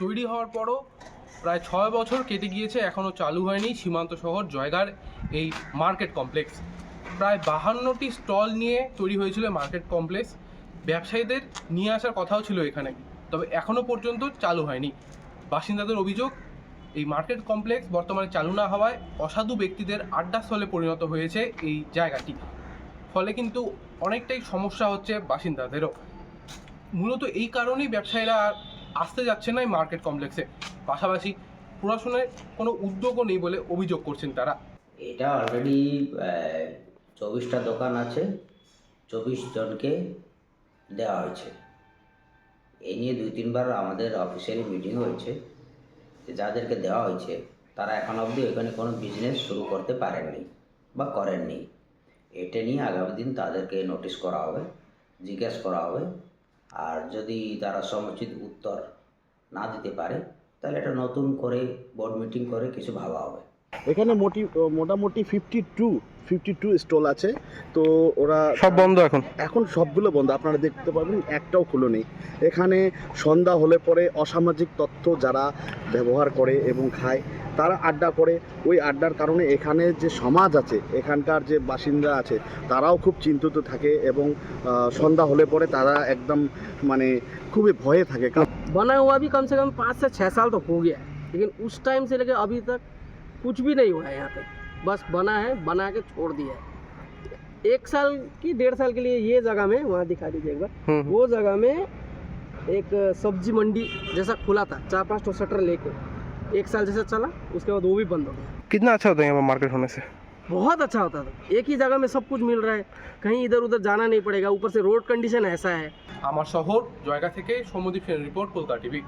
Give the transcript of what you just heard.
তৈরি হওয়ার পরও প্রায় ছয় বছর কেটে গিয়েছে এখনও চালু হয়নি সীমান্ত শহর জয়গার এই মার্কেট কমপ্লেক্স। প্রায় বাহান্নটি স্টল নিয়ে তৈরি হয়েছিল মার্কেট কমপ্লেক্স। ব্যবসায়ীদের নিয়ে আসার কথাও ছিল এখানে, তবে এখনও পর্যন্ত চালু হয়নি। বাসিন্দাদের অভিযোগ, এই মার্কেট কমপ্লেক্স বর্তমানে চালু না হওয়ায় অসাধু ব্যক্তিদের আড্ডাস্থলে পরিণত হয়েছে এই জায়গাটি। ফলে কিন্তু অনেকটাই সমস্যা হচ্ছে বাসিন্দাদেরও। মূলত এই কারণেই ব্যবসায়ীরা আসতে যাচ্ছে না এই মার্কেট কমপ্লেক্সে পাশাপাশি প্রশাসনের কোনো উদ্যোগও নেই বলে অভিযোগ করছেন তারা। এটা অলরেডি চব্বিশটা দোকান আছে, চব্বিশ জনকে দেওয়া হয়েছে। এই নিয়ে দুই তিনবার আমাদের অফিসিয়ালি মিটিং হয়েছে। যাদেরকে দেওয়া হয়েছে, তারা এখন অবধি এখানে কোনো বিজনেস শুরু করতে পারেননি বা করেননি। এটা নিয়ে আগামী দিন তাদেরকে নোটিশ করা হবে, জিজ্ঞেস করা হবে। আর যদি তারা সমুচিত উত্তর না দিতে পারে, তাহলে একটা নতুন করে বোর্ড মিটিং করে কিছু ভাবা হবে। এখানে মোটি মোটামুটি fifty to fifty two stall আছে। তো ওরা সব বন্ধ এখন? এখন সবগুলো বন্ধ। আপনারা দেখতে পাবেন একটাও খুলো নেই। এখানে সন্ধ্যা হলে পরে অসামাজিক তথ্য যারা ব্যবহার করে এবং খায় তারা আড্ডা করে। ওই আড্ডার কারণে এখানে যে সমাজ আছে এখানকার যে বাসিন্দা আছে তারাও খুব চিন্তিত থাকে এবং সন্ধ্যা হলে পরে তারা একদম মানে খুবই ভয়ে থাকে। কারণ বানায় ভি কম কম পাঁচ সে ছয় সাল তো হো গিয়া লেকিন উস টাইম সে লেগে অভি তক कुछ भी नहीं हुआ है यहाँ पे बस बना है बना के छोड़ दिया है एक साल की डेढ़ साल के लिए ये जगह में वहाँ दिखा दीजिए एक बार वो जगह में एक सब्जी मंडी जैसा खुला था चार पांच ठो शटर लेके एक साल जैसा चला उसके बाद वो भी बंद हो गया कितना अच्छा होता है यहाँ मार्केट होने से बहुत अच्छा होता था एक ही जगह में सब कुछ मिल रहा है कहीं इधर उधर जाना नहीं पड़ेगा ऊपर से रोड कंडीशन ऐसा है আমার শহর জয়গা থেকে সমদীপ সেন রিপোর্ট কলকাতা টিভি